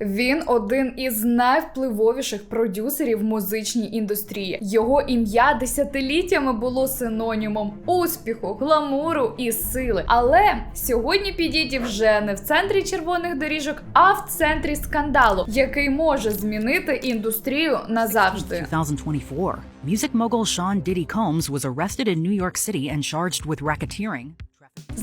Він один із найвпливовіших продюсерів музичній індустрії. Його ім'я десятиліттями було синонімом успіху, гламуру і сили. Але сьогодні підіді вже не в центрі червоних доріжок, а в центрі скандалу, який може змінити індустрію назавжди. 2024, music mogul Sean Diddy Combs was arrested in New York City and charged with racketeering.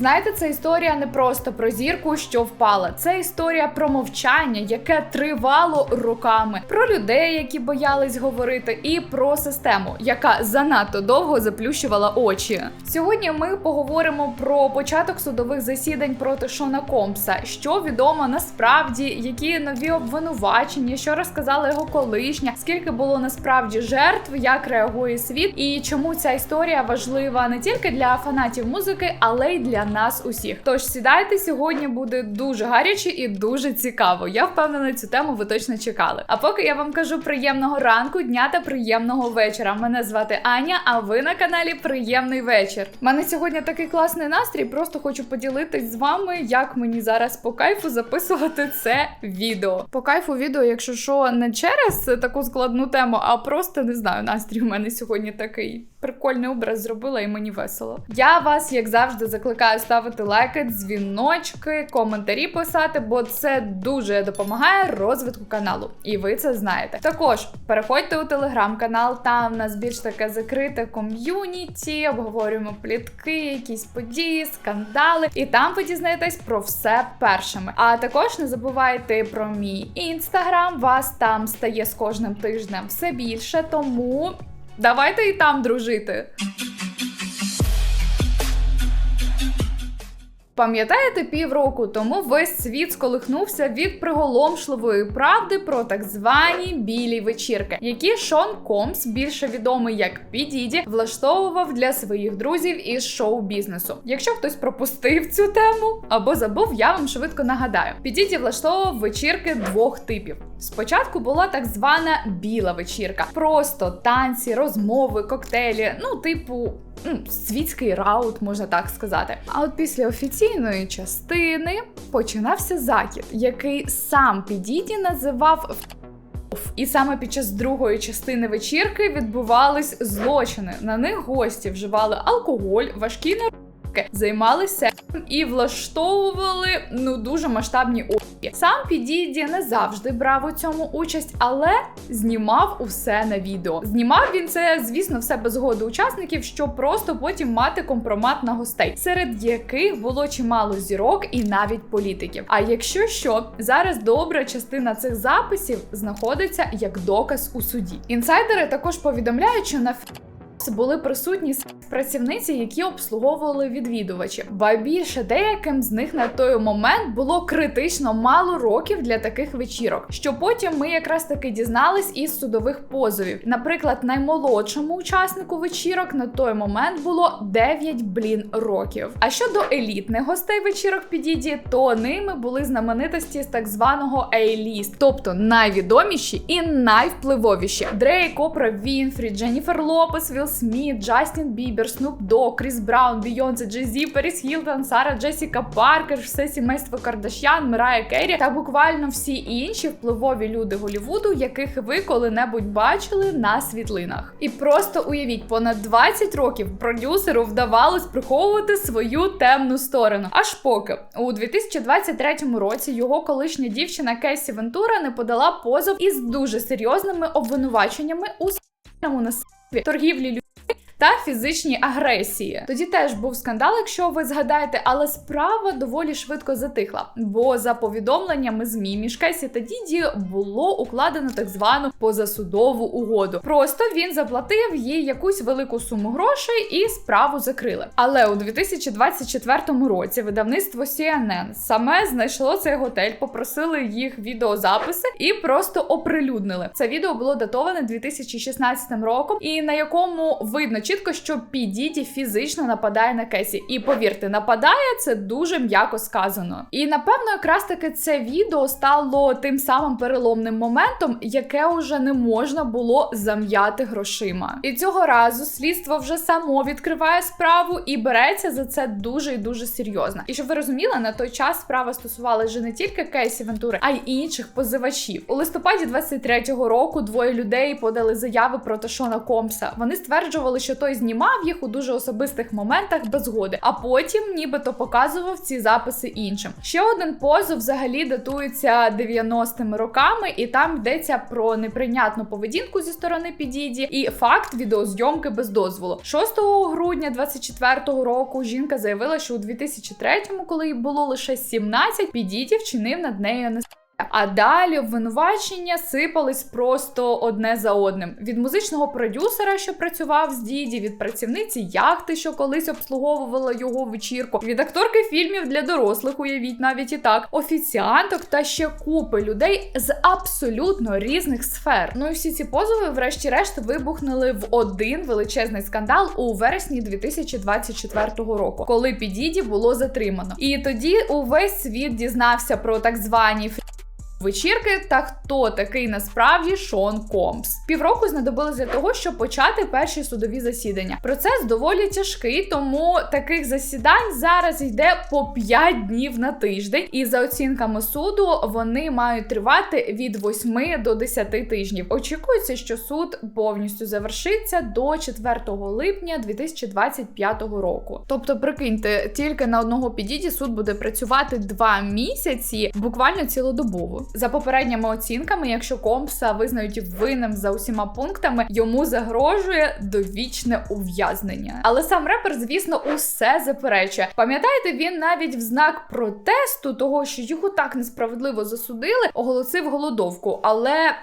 Знаєте, це історія не просто про зірку, що впала. Це історія про мовчання, яке тривало роками, про людей, які боялись говорити, і про систему, яка занадто довго заплющувала очі. Сьогодні ми поговоримо про початок судових засідань проти Шона Компса, що відомо насправді, які нові обвинувачення, що розказала його колишня, скільки було насправді жертв, як реагує світ, і чому ця історія важлива не тільки для фанатів музики, але й для нас усіх. Тож сідайте сьогодні буде дуже гаряче і дуже цікаво. Я впевнена, цю тему ви точно чекали. А поки я вам кажу приємного ранку, дня та приємного вечора. Мене звати Аня, а ви на каналі Приємний вечір. У мене сьогодні такий класний настрій. Просто хочу поділитись з вами, як мені зараз по кайфу записувати це відео. По кайфу відео, якщо що, не через таку складну тему, а просто не знаю, настрій у мене сьогодні такий. Прикольний образ зробила і мені весело. Я вас, як завжди, закликаю ставити лайки, дзвіночки, коментарі писати, бо це дуже допомагає розвитку каналу. І ви це знаєте. Також переходьте у телеграм-канал, там в нас більш таке закрите ком'юніті, обговорюємо плітки, якісь події, скандали. І там ви дізнаєтесь про все першими. А також не забувайте про мій інстаграм. Вас там стає з кожним тижнем все більше, тому. Давайте і там дружити. Пам'ятаєте, півроку тому весь світ сколихнувся від приголомшливої правди про так звані білі вечірки, які Шон Комс, більше відомий як Підіді, влаштовував для своїх друзів із шоу-бізнесу. Якщо хтось пропустив цю тему або забув, я вам швидко нагадаю. Підіді влаштовував вечірки двох типів. Спочатку була так звана біла вечірка, просто танці, розмови, коктейлі, ну, типу. Ну, Світський раут, можна так сказати. А от після офіційної частини починався захід, який сам Підіді називав і саме під час другої частини вечірки відбувались злочини. На них гості вживали алкоголь, важкі наркотики, займалися і влаштовували ну дуже масштабні оргії. Сам Підіді не завжди брав у цьому участь, але знімав усе на відео. Знімав він це, звісно, все без згоди учасників, щоб просто потім мати компромат на гостей, серед яких було чимало зірок і навіть політиків. А якщо що, зараз добра частина цих записів знаходиться як доказ у суді. Інсайдери також повідомляють, що на були присутні працівниці, які обслуговували відвідувачів. Ба більше деяким з них на той момент було критично мало років для таких вечірок, що потім ми якраз таки дізнались із судових позовів. Наприклад, наймолодшому учаснику вечірок на той момент було 9 блін років. А щодо елітних гостей вечірок підіді, то ними були знаменитості з так званого A-list, тобто найвідоміші і найвпливовіші: Дрейк, Опра Вінфрі, Дженніфер Лопес, Вілл Сміт, Джастін Бібер, Снуп Дог, Кріс Браун, Бійонсе, Джей-Зі, Періс Хілтон, Сара Джесіка Паркер, все сімейство Кардашян, Мирая Керрі та буквально всі інші впливові люди Голівуду, яких ви коли-небудь бачили на світлинах. І просто уявіть, понад 20 років продюсеру вдавалось приховувати свою темну сторону. Аж поки у 2023 році його колишня дівчина Кесі Вентура не подала позов із дуже серйозними обвинуваченнями у с**ному насильстві, торгівлі та фізичній агресії. Тоді теж був скандал, якщо ви згадаєте, але справа доволі швидко затихла. Бо за повідомленнями ЗМІ між Кесі та Діді було укладено так звану позасудову угоду. Просто він заплатив їй якусь велику суму грошей і справу закрили. Але у 2024 році видавництво CNN саме знайшло цей готель, попросили їх відеозаписи і просто оприлюднили. Це відео було датоване 2016 роком, і на якому видно чітко, що Пі Діді фізично нападає на Кесі. І повірте, нападає це дуже м'яко сказано. І напевно, якраз таки це відео стало тим самим переломним моментом, яке уже не можна було зам'яти грошима. І цього разу слідство вже само відкриває справу і береться за це дуже і дуже серйозно. І щоб ви розуміли, на той час справа стосувалася вже не тільки Кейсі Вентури, а й інших позивачів. У листопаді 23-го року двоє людей подали заяви проти Шона Комса. Вони стверджували, що той знімав їх у дуже особистих моментах без згоди, а потім нібито показував ці записи іншим. Ще один позов взагалі датується 90-ми роками, і там йдеться про неприйнятну поведінку зі сторони Підіді і факт відеозйомки без дозволу. 6 грудня 24-го року жінка заявила, що у 2003-му, коли їй було лише 17, Підіді вчинив над нею не а далі обвинувачення сипались просто одне за одним: від музичного продюсера, що працював з Діді, від працівниці яхти, що колись обслуговувала його вечірку, від акторки фільмів для дорослих, уявіть навіть і так, офіціанток та ще купи людей з абсолютно різних сфер. Ну і всі ці позови, врешті-решт, вибухнули в один величезний скандал у вересні 2024 року, коли Підіді було затримано. І тоді увесь світ дізнався про так звані вечірки та хто такий насправді Шон Комс. Півроку знадобилось для того, щоб почати перші судові засідання. Процес доволі тижкий, тому таких засідань зараз йде по 5 днів на тиждень, і за оцінками суду вони мають тривати від 8 до 10 тижнів. Очікується, що суд повністю завершиться до 4 липня 2025 року. Тобто, прикиньте, тільки на одного підіді суд буде працювати 2 місяці, буквально цілодобово. За попередніми оцінками, якщо Компса визнають винним за усіма пунктами, йому загрожує довічне ув'язнення. Але сам репер, звісно, усе заперечує. Пам'ятаєте, він навіть в знак протесту, того що його так несправедливо засудили, оголосив голодовку, але.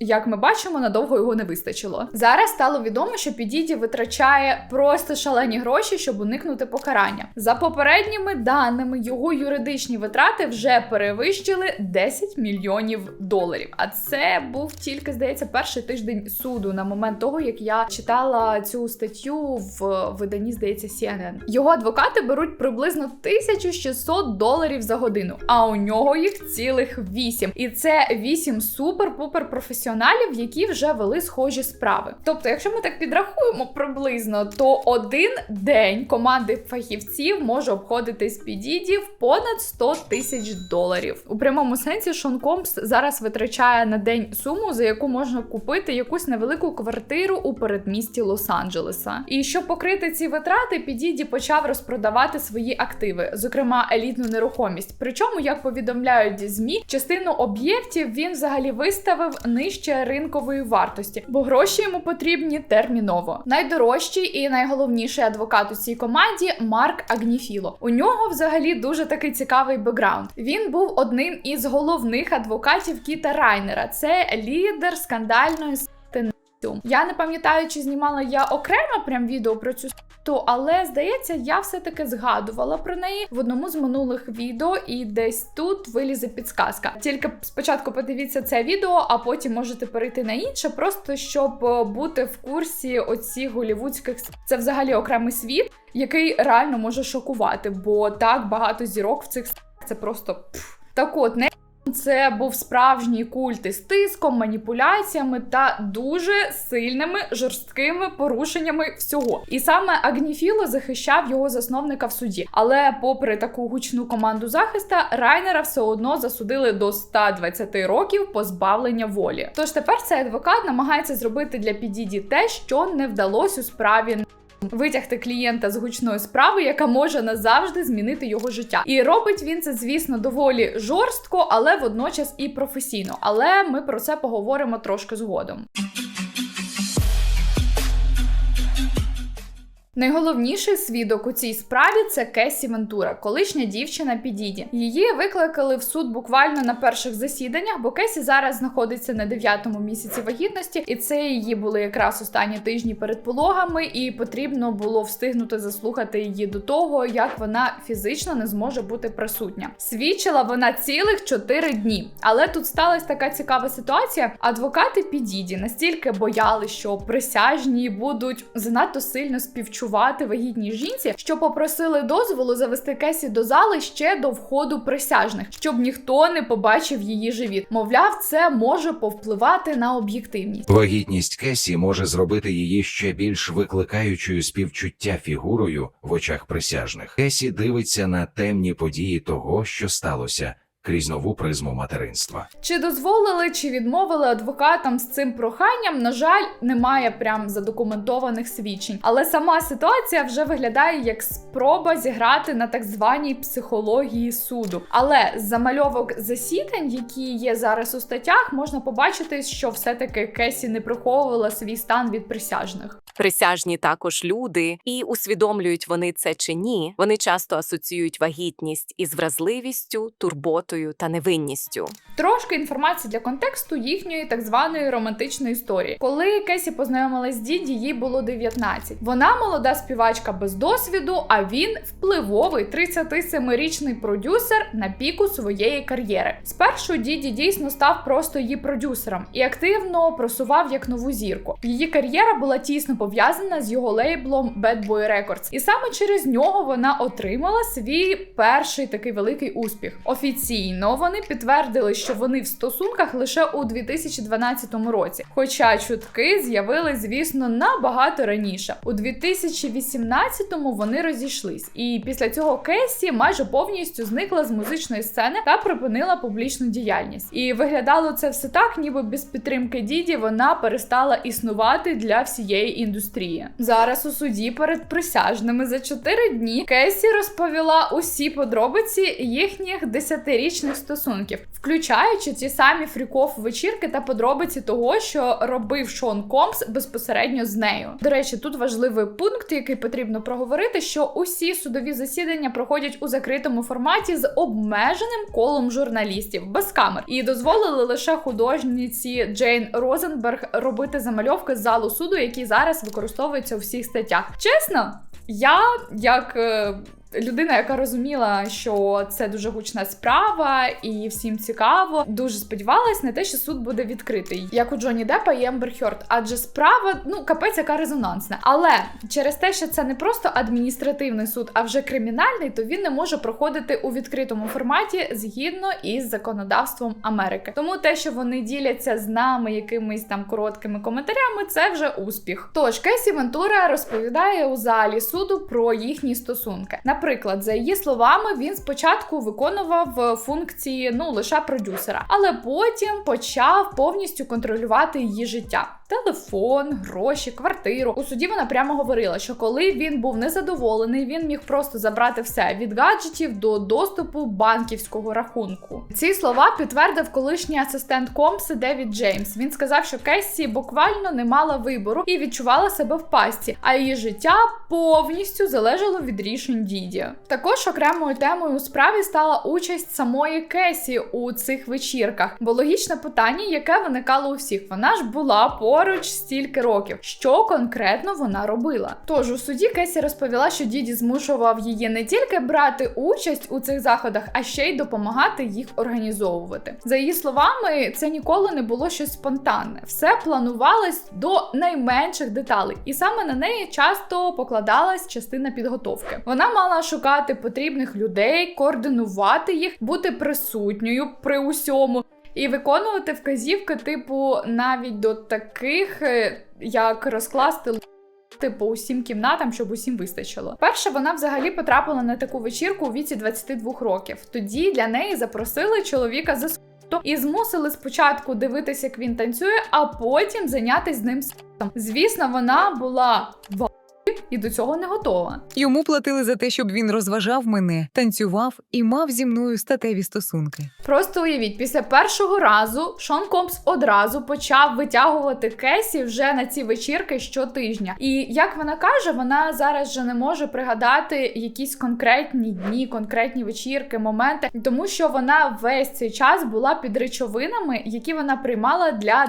Як ми бачимо, надовго його не вистачило. Зараз стало відомо, що Підіді витрачає просто шалені гроші, щоб уникнути покарання. За попередніми даними, його юридичні витрати вже перевищили 10 мільйонів доларів. А це був тільки, здається, перший тиждень суду на момент того, як я читала цю статтю в виданні, здається, CNN. Його адвокати беруть приблизно 1600 доларів за годину, а у нього їх цілих 8. І це 8 супер-пупер професіоналів професіоналів, які вже вели схожі справи. Тобто, якщо ми так підрахуємо приблизно, то один день команди фахівців може обходитись підіді в понад 100 тисяч доларів. У прямому сенсі Шон Компс зараз витрачає на день суму, за яку можна купити якусь невелику квартиру у передмісті Лос-Анджелеса. І щоб покрити ці витрати, Підіді почав розпродавати свої активи, зокрема елітну нерухомість. Причому, як повідомляють змі, частину об'єктів він взагалі виставив нижче ринкової вартості, бо гроші йому потрібні терміново. Найдорожчий і найголовніший адвокат у цій команді Марк Агніфіло. У нього взагалі дуже такий цікавий бекграунд. Він був одним із головних адвокатів Кіта Райнера. Це лідер скандальної я не пам'ятаю, чи знімала я окремо прям відео про цю сту, але здається, я все-таки згадувала про неї в одному з минулих відео, і десь тут вилізе підсказка. Тільки спочатку подивіться це відео, а потім можете перейти на інше, просто щоб бути в курсі оцих голівудських це взагалі окремий світ, який реально може шокувати, бо так багато зірок в цих це просто так от не. Це був справжній культ із тиском, маніпуляціями та дуже сильними жорсткими порушеннями всього. І саме Агніфіло захищав його засновника в суді. Але, попри таку гучну команду захиста, Райнера все одно засудили до 120 років позбавлення волі. Тож тепер цей адвокат намагається зробити для Підіді те, що не вдалося у справі витягти клієнта з гучної справи, яка може назавжди змінити його життя. І робить він це, звісно, доволі жорстко, але водночас і професійно. Але ми про це поговоримо трошки згодом. Найголовніший свідок у цій справі це Кесі Вентура, колишня дівчина Підіді. Її викликали в суд буквально на перших засіданнях, бо Кесі зараз знаходиться на дев'ятому місяці вагітності, і це її були якраз останні тижні перед пологами, і потрібно було встигнути заслухати її до того, як вона фізично не зможе бути присутня. Свідчила вона цілих 4 дні. Але тут сталася така цікава ситуація. Адвокати Підіді настільки боялись, що присяжні будуть занадто сильно співчувати вагітній жінці, що попросили дозволу завести Кесі до зали ще до входу присяжних, щоб ніхто не побачив її живіт. Мовляв, це може повпливати на об'єктивність. Вагітність Кесі може зробити її ще більш викликаючою співчуття фігурою в очах присяжних. Кесі дивиться на темні події того, що сталося, крізь нову призму материнства. Чи дозволили, чи відмовили адвокатам з цим проханням? На жаль, немає прям задокументованих свідчень. Але сама ситуація вже виглядає як спроба зіграти на так званій психології суду. Але з замальовок засідань, які є зараз у статтях, можна побачити, що все-таки Кесі не приховувала свій стан від присяжних. Присяжні також люди, і усвідомлюють вони це чи ні. Вони часто асоціюють вагітність із вразливістю, турботою та невинністю. Трошки інформації для контексту їхньої так званої романтичної історії. Коли Кесі познайомилась з Діді, їй було 19. Вона молода співачка без досвіду, а він впливовий 37-річний продюсер на піку своєї кар'єри. Спершу Діді дійсно став просто її продюсером і активно просував як нову зірку. Її кар'єра була тісно пов'язана з його лейблом Bad Boy Records. І саме через нього вона отримала свій перший такий великий успіх. Офіційно вони підтвердили, що вони в стосунках лише у 2012 році. Хоча чутки з'явились, звісно, набагато раніше. У 2018-му вони розійшлись, і після цього Кесі майже повністю зникла з музичної сцени та припинила публічну діяльність. І виглядало це все так, ніби без підтримки діді вона перестала існувати для всієї індустрії. Зараз у суді перед присяжними за 4 дні Кесі розповіла усі подробиці їхніх десятирічних стосунків, включаючи ті самі фріков вечірки та подробиці того, що робив Шон Комс безпосередньо з нею. До речі, тут важливий пункт, який потрібно проговорити, що усі судові засідання проходять у закритому форматі з обмеженим колом журналістів без камер, і дозволили лише художниці Джейн Розенберг робити замальовки з залу суду, які зараз використовуються у всіх статтях. Чесно, я як. Людина, яка розуміла, що це дуже гучна справа і всім цікаво, дуже сподівалась на те, що суд буде відкритий, як у Джонні Деппа і Ембер Хьорд. Адже справа, ну капець, яка резонансна. Але через те, що це не просто адміністративний суд, а вже кримінальний, то він не може проходити у відкритому форматі згідно із законодавством Америки. Тому те, що вони діляться з нами якимись там короткими коментарями, це вже успіх. Тож Кесі Вентура розповідає у залі суду про їхні стосунки. Наприклад, за її словами, він спочатку виконував е, функції ну лише продюсера, але потім почав повністю контролювати її життя. Телефон, гроші, квартиру. У суді вона прямо говорила, що коли він був незадоволений, він міг просто забрати все від гаджетів до доступу банківського рахунку. Ці слова підтвердив колишній асистент Комси Девід Джеймс. Він сказав, що Кесі буквально не мала вибору і відчувала себе в пасті, а її життя повністю залежало від рішень Діді. Також окремою темою у справі стала участь самої Кесі у цих вечірках, бо логічне питання, яке виникало у всіх, вона ж була поруч стільки років. Що конкретно вона робила? Тож у суді Кесі розповіла, що діді змушував її не тільки брати участь у цих заходах, а ще й допомагати їх організовувати. За її словами, це ніколи не було щось спонтанне. Все планувалось до найменших деталей, і саме на неї часто покладалась частина підготовки. Вона мала шукати потрібних людей, координувати їх, бути присутньою при усьому. І виконувати вказівки, типу, навіть до таких, е, як розкласти по усім кімнатам, щоб усім вистачило. Перша вона взагалі потрапила на таку вечірку у віці 22 років. Тоді для неї запросили чоловіка за с**то і змусили спочатку дивитися, як він танцює, а потім зайнятися з ним с**том. Звісно, вона була і до цього не готова. Йому платили за те, щоб він розважав мене, танцював і мав зі мною статеві стосунки. Просто уявіть, після першого разу Шон Компс одразу почав витягувати Кесі вже на ці вечірки щотижня. І як вона каже, вона зараз вже не може пригадати якісь конкретні дні, конкретні вечірки, моменти, тому що вона весь цей час була під речовинами, які вона приймала для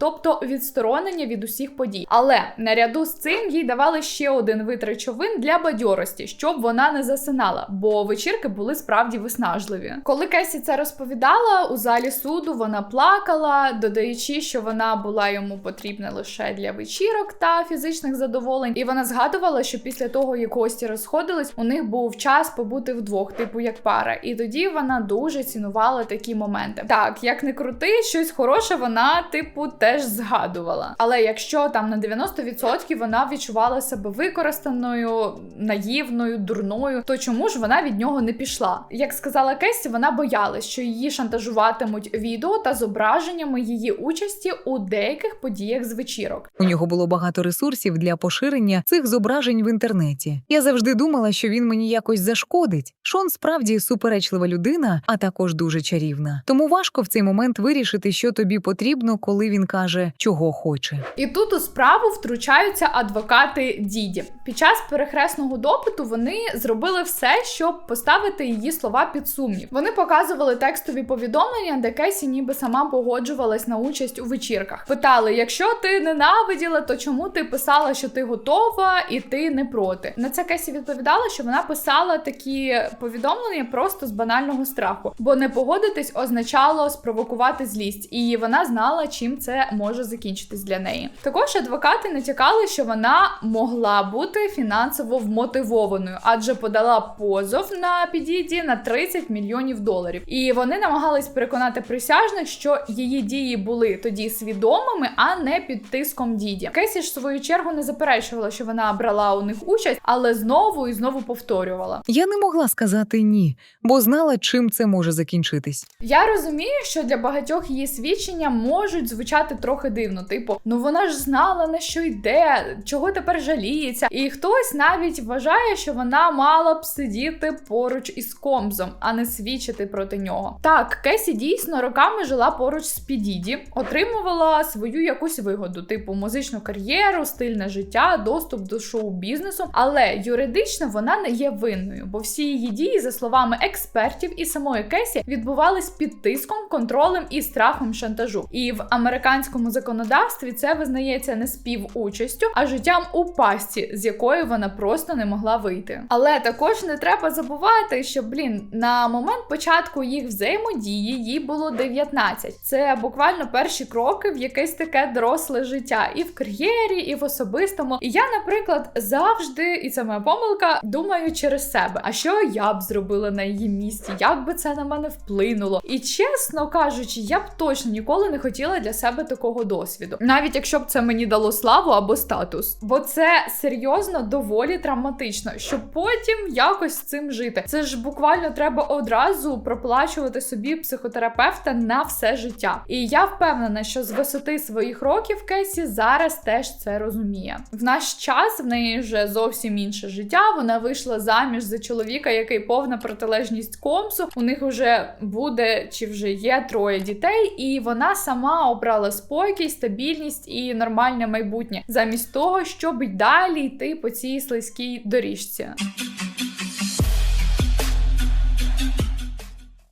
тобто відсторонення від усіх подій. Але наряду з цим їй давали ще один вид речовин для бадьорості, щоб вона не засинала, бо вечірки були справді виснажливі. Коли Кесі це розповідала у залі суду, вона плакала, додаючи, що вона була йому потрібна лише для вечірок та фізичних задоволень. І вона згадувала, що після того, як гості розходились, у них був час побути вдвох, типу як пара. І тоді вона дуже цінувала такі моменти. Так, як не крути, щось хороше вона, типу, теж згадувала. Але якщо там на 90% вона відчувала себе використаною, наївною, дурною, то чому ж вона від нього не пішла? Як сказала Кесі, вона боялась, що її шантажуватимуть відео та зображеннями її участі у деяких подіях з вечірок. У нього було багато ресурсів для поширення цих зображень в інтернеті. Я завжди думала, що він мені якось зашкодить. Шон справді суперечлива людина, а також дуже чарівна. Тому важко в цей момент вирішити, що тобі потрібно, коли він каже, чого хоче. І тут у справу втручаються адвокати Діді. Під час перехресного допиту вони зробили все, щоб поставити її слова під сумнів. Вони показували текстові повідомлення, де Кесі ніби сама погоджувалась на участь у вечірках. Питали: якщо ти ненавиділа, то чому ти писала, що ти готова і ти не проти? На це Кесі відповідала, що вона писала такі повідомлення просто з банального страху, бо не погодитись означало спровокувати злість, і вона знала, чим може закінчитись для неї. Також адвокати натякали, що вона могла бути фінансово вмотивованою, адже подала позов на підіді на 30 мільйонів доларів. І вони намагались переконати присяжних, що її дії були тоді свідомими, а не під тиском діді. Кесі ж в свою чергу не заперечувала, що вона брала у них участь, але знову і знову повторювала. Я не могла сказати ні, бо знала, чим це може закінчитись. Я розумію, що для багатьох її свідчення можуть звучати трохи дивно, типу, ну вона ж знала на що йде, чого тепер жаліється. І хтось навіть вважає, що вона мала б сидіти поруч із Комзом, а не свідчити проти нього. Так, Кесі дійсно роками жила поруч з Підіді, отримувала свою якусь вигоду, типу музичну кар'єру, стильне життя, доступ до шоу-бізнесу. Але юридично вона не є винною, бо всі її дії, за словами експертів і самої Кесі, відбувались під тиском, контролем і страхом шантажу. І в американському законодавстві це визнається не співучастю, а життям у пастці, з якої вона просто не могла вийти. Але також не треба забувати, що блін на момент початку їх взаємодії їй було 19. Це буквально перші кроки в якесь таке доросле життя, і в кар'єрі, і в особистому. І я, наприклад, завжди, і це моя помилка, думаю через себе. А що я б зробила на її місці? Як би це на мене вплинуло? І чесно кажучи, я б точно ніколи не хотіла для себе такого досвіду, навіть якщо б це мені дало славу або статус. Бо це серйозно доволі травматично, щоб потім якось з цим жити. Це ж буквально треба одразу проплачувати собі психотерапевта на все життя. І я впевнена, що з висоти своїх років Кесі зараз теж це розуміє. В наш час в неї вже зовсім інше життя. Вона вийшла заміж за чоловіка, який повна протилежність комсу. У них вже буде чи вже є троє дітей, і вона сама обрала спокій, стабільність і нормальне майбутнє, замість того, щоб й далі йти по цій слизькій доріжці.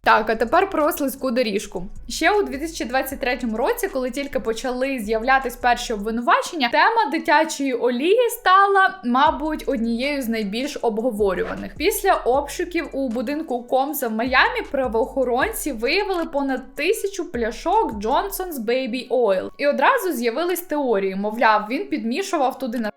Так, а тепер про слизьку доріжку. Ще у 2023 році, коли тільки почали з'являтись перші обвинувачення, тема дитячої олії стала, мабуть, однією з найбільш обговорюваних. Після обшуків у будинку Комса в Майамі правоохоронці виявили понад тисячу пляшок Johnson's Baby Oil. І одразу з'явились теорії, мовляв, він підмішував туди на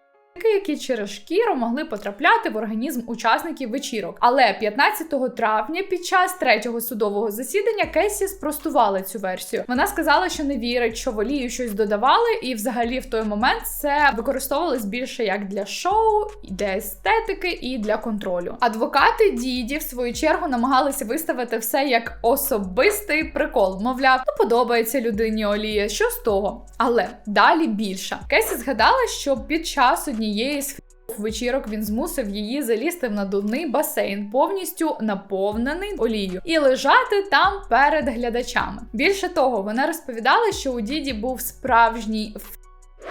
які через шкіру могли потрапляти в організм учасників вечірок. Але 15 травня під час третього судового засідання Кесі спростувала цю версію. Вона сказала, що не вірить, що в олію щось додавали, і взагалі в той момент це використовувалось більше як для шоу, для естетики і для контролю. Адвокати діді в свою чергу намагалися виставити все як особистий прикол. Мовляв, ну подобається людині олія, що з того. Але далі більше. Кесі згадала, що під час однієї однієї з вечірок він змусив її залізти в надувний басейн, повністю наповнений олією, і лежати там перед глядачами. Більше того, вона розповідала, що у діді був справжній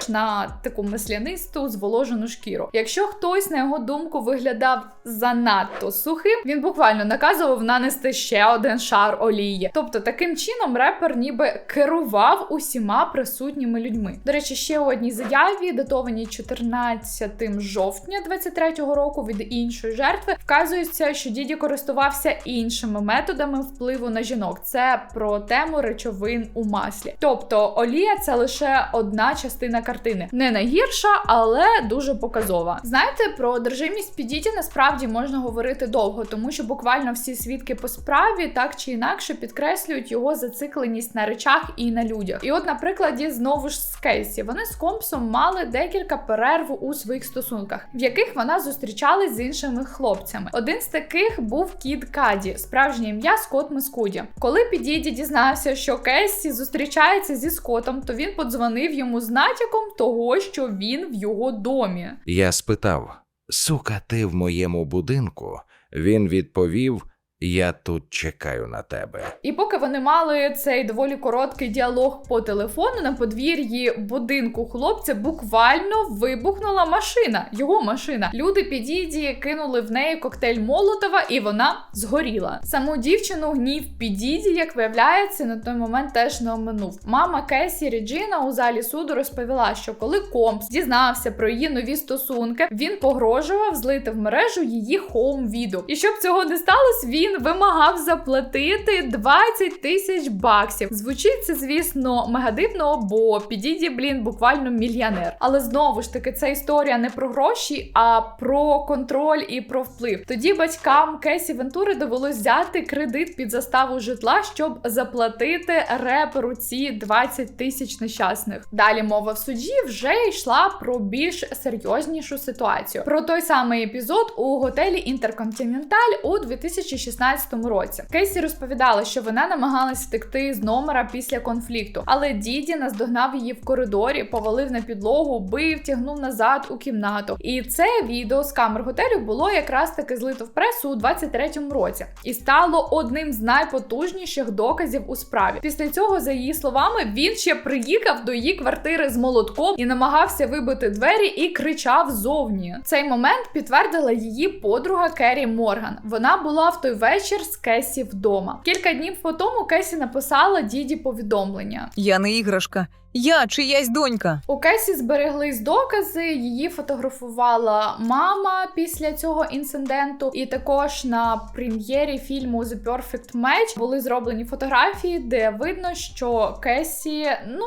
на таку маслянисту зволожену шкіру. Якщо хтось, на його думку, виглядав занадто сухим, він буквально наказував нанести ще один шар олії. Тобто, таким чином репер ніби керував усіма присутніми людьми. До речі, ще у одній заяві, датованій 14 жовтня 23-го року від іншої жертви, вказується, що діді користувався іншими методами впливу на жінок. Це про тему речовин у маслі. Тобто олія це лише одна частина картини, не найгірша, але дуже показова. Знаєте, про одержимість підіті насправді можна говорити довго, тому що буквально всі свідки по справі так чи інакше підкреслюють його зацикленість на речах і на людях. І от, на прикладі, знову ж з Кейсі, вони з компсом мали декілька перерв у своїх стосунках, в яких вона зустрічалась з іншими хлопцями. Один з таких був Кід Каді, справжнє ім'я Скотт Мескуді. Коли Підіді дізнався, що Кейсі зустрічається зі Скоттом, то він подзвонив йому з натяком того, що він в його домі. Я спитав: Сука, ти в моєму будинку? Він відповів: Я тут чекаю на тебе. І поки вони мали цей доволі короткий діалог по телефону на подвір'ї будинку хлопця, буквально вибухнула машина, його машина. Люди підіді кинули в неї коктейль Молотова, і вона згоріла. Саму дівчину гнів підіді, як виявляється, на той момент теж не оминув. Мама Кесі Ріджіна у залі суду розповіла, що коли Компс дізнався про її нові стосунки, він погрожував злити в мережу її хоум-відео. І щоб цього не сталося, він вимагав заплатити 20 тисяч баксів. Звучить це, звісно, мегадивно, бо підіді, блін, буквально мільйонер. Але знову ж таки, це історія не про гроші, а про контроль і про вплив. Тоді батькам Кесі Вентури довелось взяти кредит під заставу житла, щоб заплатити реперу ці 20 тисяч нещасних. Далі мова в суді вже йшла про більш серйознішу ситуацію. Про той самий епізод у готелі Інтерконтиненталь у 2016 році. Кейсі розповідала, що вона намагалась втекти з номера після конфлікту, але діді наздогнав її в коридорі, повалив на підлогу, бив, тягнув назад у кімнату. І це відео з камер готелю було якраз таки злито в пресу у 23-му році і стало одним з найпотужніших доказів у справі. Після цього, за її словами, він ще приїхав до її квартири з молотком і намагався вибити двері і кричав зовні. Цей момент підтвердила її подруга Керрі Морган. Вона була в той вечір з Кесі вдома. Кілька днів по тому Кесі написала діді повідомлення. Я не іграшка, я чиясь донька. У Кесі збереглись докази. Її фотографувала мама після цього інциденту, і також на прем'єрі фільму The Perfect Match були зроблені фотографії, де видно, що Кесі, ну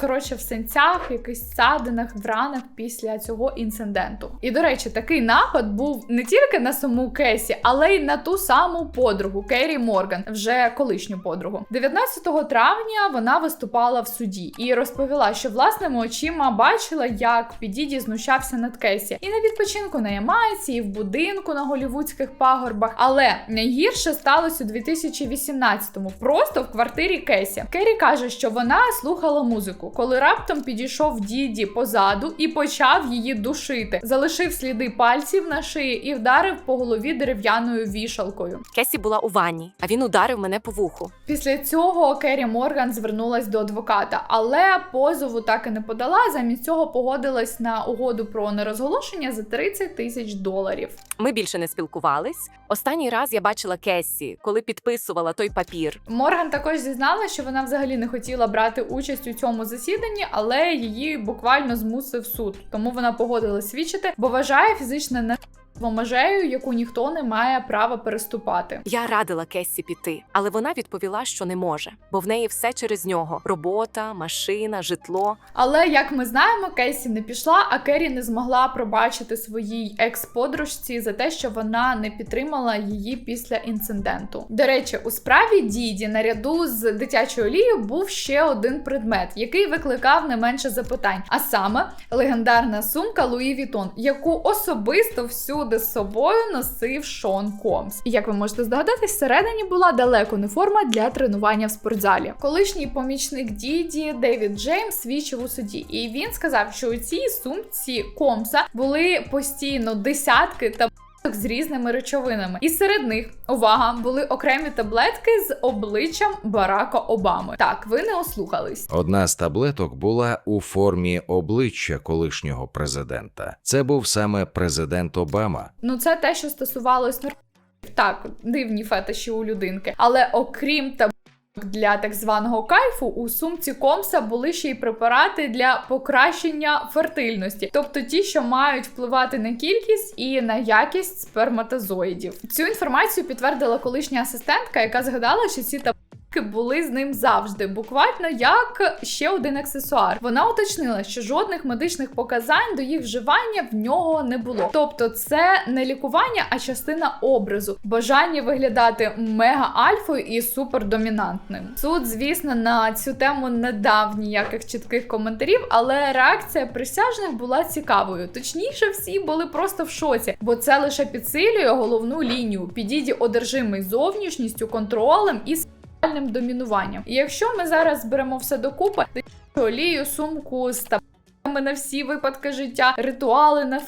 коротше, в сенцях, якихось садинах, в ранах після цього інциденту. І до речі, такий напад був не тільки на саму Кесі, але й на ту саму подругу Керрі Морган, вже колишню подругу. 19 травня вона виступала в суді і розповіла, що власними очима бачила, як Підіді знущався над Кесі і на відпочинку на Ямайці, і в будинку на голівудських пагорбах. Але найгірше сталося у 2018-му, просто в квартирі Кесі. Керрі каже, що вона слухала музику, коли раптом підійшов діді позаду і почав її душити, залишив сліди пальців на шиї і вдарив по голові дерев'яною вішалкою. Кесі була у ванні, а він ударив мене по вуху. Після цього Керрі Морган звернулась до адвоката, але позову так і не подала. Замість цього погодилась на угоду про нерозголошення за 30 тисяч доларів. Ми більше не спілкувались. Останній раз я бачила Кесі, коли підписувала той папір. Морган також зізнала, що вона взагалі не хотіла брати участь у цьому засіданні, але її буквально змусив суд. Тому вона погодилась свідчити, бо вважає фізичне не межею, яку ніхто не має права переступати. Я радила Кесі піти, але вона відповіла, що не може, бо в неї все через нього: робота, машина, житло. Але як ми знаємо, Кейсі не пішла, а Керрі не змогла пробачити своїй екс-подружці за те, що вона не підтримала її після інциденту. До речі, у справі Діді наряду з дитячою олією був ще один предмет, який викликав не менше запитань, а саме легендарна сумка Луї Вітон, яку особисто всюди завжди з собою носив Шон Комс. І як ви можете здогадатись, всередині була далеко не форма для тренування в спортзалі. Колишній помічник Діді Девід Джеймс свідчив у суді, і він сказав, що у цій сумці Комса були постійно десятки та з різними речовинами, і серед них увага були окремі таблетки з обличчям Барака Обами. Так, ви не ослухались. Одна з таблеток була у формі обличчя колишнього президента. Це був саме президент Обама. Ну, це те, що стосувалось так, дивні фетиші у людинки. Але окрім таблеток для так званого кайфу, у сумці Комса були ще й препарати для покращення фертильності, тобто ті, що мають впливати на кількість і на якість сперматозоїдів. Цю інформацію підтвердила колишня асистентка, яка згадала, що ці таблетки були з ним завжди, буквально як ще один аксесуар. Вона уточнила, що жодних медичних показань до їх вживання в нього не було. Тобто, це не лікування, а частина образу, бажання виглядати мега альфою і супердомінантним. Суд, звісно, на цю тему не дав ніяких чітких коментарів, але реакція присяжних була цікавою. Точніше, всі були просто в шоці, бо це лише підсилює головну лінію. Підіді одержимий зовнішністю, контролем і домінуванням. І якщо ми зараз беремо все докупи, олію, сумку з таблетками на всі випадки життя, ритуали на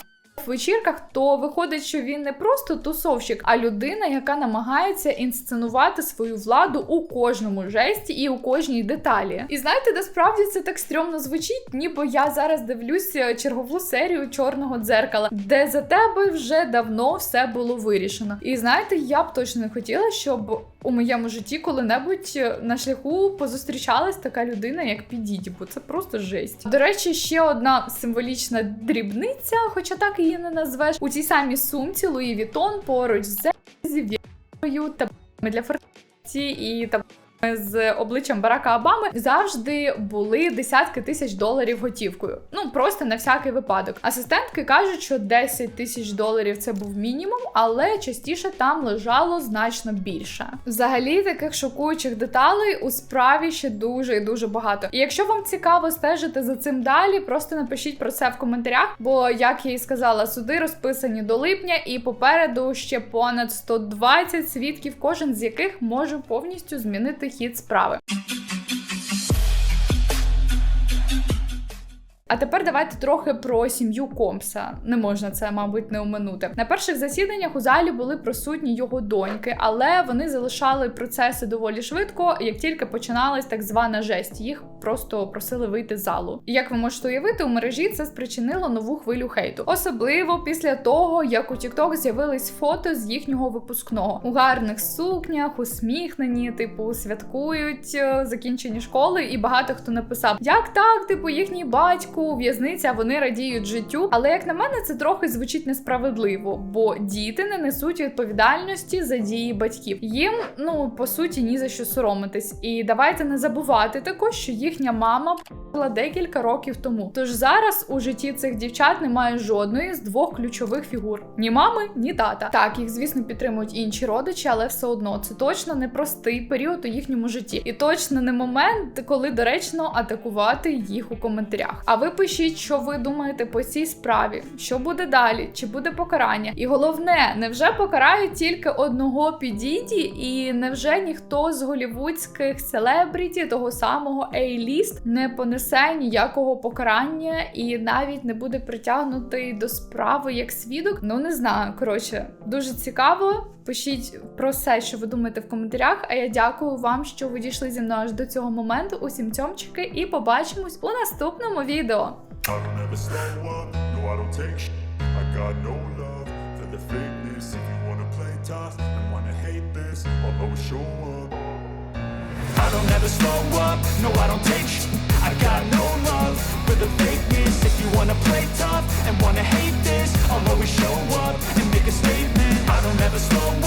вечірках, то виходить, що він не просто тусовщик, а людина, яка намагається інсценувати свою владу у кожному жесті і у кожній деталі. І знаєте, насправді це так стрьомно звучить, ніби я зараз дивлюся чергову серію чорного дзеркала, де за тебе вже давно все було вирішено. І знаєте, я б точно не хотіла, щоб у моєму житті коли-небудь на шляху позустрічалась така людина, як Підіді, бо це просто жесть. До речі, ще одна символічна дрібниця, хоча так її не назвеш, у цій самій сумці Луї Вітон поруч з зів'єю та для фортеці і та з обличчям Барака Обами завжди були десятки тисяч доларів готівкою. Ну просто на всякий випадок. Асистентки кажуть, що 10 тисяч доларів це був мінімум, але частіше там лежало значно більше. Взагалі, таких шокуючих деталей у справі ще дуже і дуже багато. І якщо вам цікаво стежити за цим далі, просто напишіть про це в коментарях. Бо, як я і сказала, суди розписані до липня, і попереду ще понад 120 свідків, кожен з яких може повністю змінити хід справи. А тепер давайте трохи про сім'ю Комса. Не можна це, мабуть, не оминути. На перших засіданнях у залі були присутні його доньки, але вони залишали процеси доволі швидко, як тільки починалась так звана жесть. Їх просто просили вийти з залу. І як ви можете уявити, у мережі це спричинило нову хвилю хейту, особливо після того, як у TikTok з'явились фото з їхнього випускного у гарних сукнях, усміхнені, типу, святкують е, закінчення школи, і багато хто написав: як так, типу, їхній батько у в'язниці, а вони радіють життю. Але як на мене, це трохи звучить несправедливо, бо діти не несуть відповідальності за дії батьків. Їм, ну по суті, ні за що соромитись. І давайте не забувати також, що їхня мама була декілька років тому. Тож зараз у житті цих дівчат немає жодної з двох ключових фігур: ні мами, ні тата. Так, їх, звісно, підтримують інші родичі, але все одно це точно не простий період у їхньому житті, і точно не момент, коли доречно атакувати їх у коментарях. А ви пишіть, що ви думаєте по цій справі, що буде далі, чи буде покарання. І головне, невже покарають тільки одного підіді, і невже ніхто з голівудських селебріті того самого A-ліст не понесе ніякого покарання і навіть не буде притягнутий до справи як свідок? Ну не знаю. Коротше, дуже цікаво. Пишіть про все, що ви думаєте в коментарях. А я дякую вам, що ви дійшли зі мною аж до цього моменту. Усім цьомчики, і побачимось у наступному відео. I don't ever slow up, no I don't take sh- I got no love for the fakeness If you wanna play tough and wanna hate this I'll always show up and hate this I'll never slow